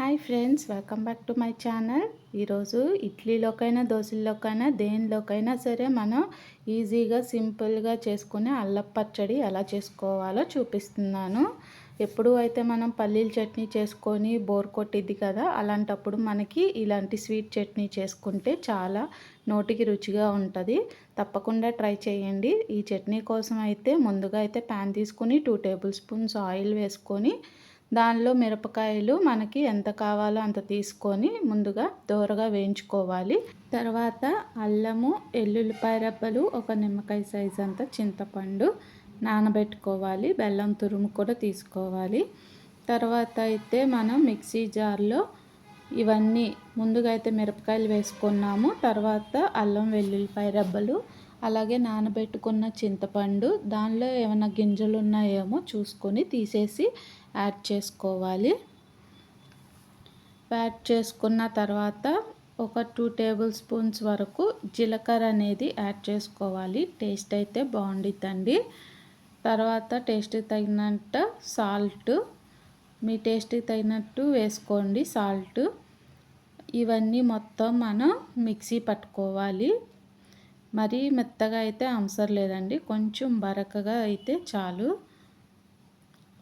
Hi friends welcome back to my channel. ఈరోజు ఇడ్లీలోకైనా దోశల్లోకైనా దేనిలోకైనా సరే మనం ఈజీగా సింపుల్గా చేసుకునే అల్లం పచ్చడి ఎలా చేసుకోవాలో చూపిస్తున్నాను. ఎప్పుడు అయితే మనం పల్లీల చట్నీ చేసుకొని బోర్ కొట్టిద్ది కదా అలాంటప్పుడు మనకి ఇలాంటి స్వీట్ చట్నీ చేసుకుంటే చాలా నోటికి రుచిగా ఉంటుంది. తప్పకుండా ట్రై చేయండి. ఈ చట్నీ కోసం అయితే ముందుగా అయితే ప్యాన్ తీసుకుని టూ టేబుల్ స్పూన్స్ ఆయిల్ వేసుకొని దానిలో మిరపకాయలు మనకి ఎంత కావాలో అంత తీసుకొని ముందుగా దోరగా వేయించుకోవాలి. తర్వాత అల్లము ఎల్లుల్లిపాయ రబ్బలు ఒక నిమ్మకాయ సైజ్ అంత చింతపండు నానబెట్టుకోవాలి. బెల్లం తురుము కూడా తీసుకోవాలి. తర్వాత అయితే మనం మిక్సీ జార్లో ఇవన్నీ ముందుగా అయితే మిరపకాయలు వేసుకున్నాము. తర్వాత అల్లం వెల్లుల్లిపాయ రబ్బలు అలాగే నానబెట్టుకున్న చింతపండు దానిలో ఏమైనా గింజలు ఉన్నాయేమో చూసుకొని తీసేసి యాడ్ చేసుకోవాలి. యాడ్ చేసుకున్న తర్వాత ఒక టూ టేబుల్ స్పూన్స్ వరకు జీలకర్ర అనేది యాడ్ చేసుకోవాలి. టేస్ట్ అయితే బాగుండిద్దండి. తర్వాత టేస్ట్కి తగినంత సాల్ట్ మీ టేస్ట్కి తగినట్టు వేసుకోండి సాల్ట్. ఇవన్నీ మొత్తం మనం మిక్సీ పట్టుకోవాలి. మరీ మెత్తగా అయితే అవసరం లేదండి. కొంచెం బరకగా అయితే చాలు.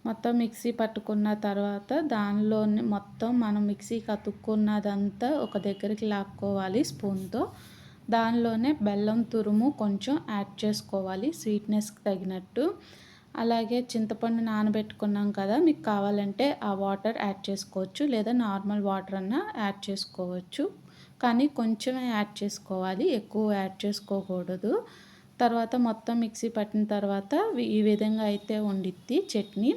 మొత్తం మిక్సీ పట్టుకున్న తర్వాత దానిలోని మొత్తం మనం మిక్సీ కతుక్కున్నదంతా ఒక దగ్గరికి లాక్కోవాలి స్పూన్తో. దానిలోనే బెల్లం తురుము కొంచెం యాడ్ చేసుకోవాలి స్వీట్నెస్కి తగినట్టు. అలాగే చింతపండు నానబెట్టుకున్నాం కదా మీకు కావాలంటే ఆ వాటర్ యాడ్ చేసుకోవచ్చు. లేదా నార్మల్ వాటర్ అన్నా యాడ్ చేసుకోవచ్చు. కానీ కొంచెమే యాడ్ చేసుకోవాలి. ఎక్కువ యాడ్ చేసుకోకూడదు. తర్వాత మొత్తం మిక్సీ పట్టిన తర్వాత ఈ విధంగా అయితే వండిద్ది చట్నీ.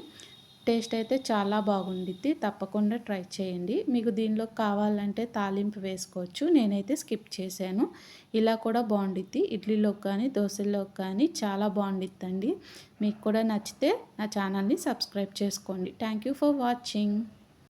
టేస్ట్ అయితే చాలా బాగుండిద్ది. తప్పకుండా ట్రై చేయండి. మీకు దీనిలో కావాలంటే తాలింపు వేసుకోవచ్చు. నేనైతే స్కిప్ చేశాను. ఇలా కూడా బాగుండిద్ది. ఇడ్లీలోకి కానీ దోశల్లోకి కానీ చాలా బాగుండిద్దండి. మీకు కూడా నచ్చితే నా ఛానల్ని సబ్స్క్రైబ్ చేసుకోండి. Thank you for watching.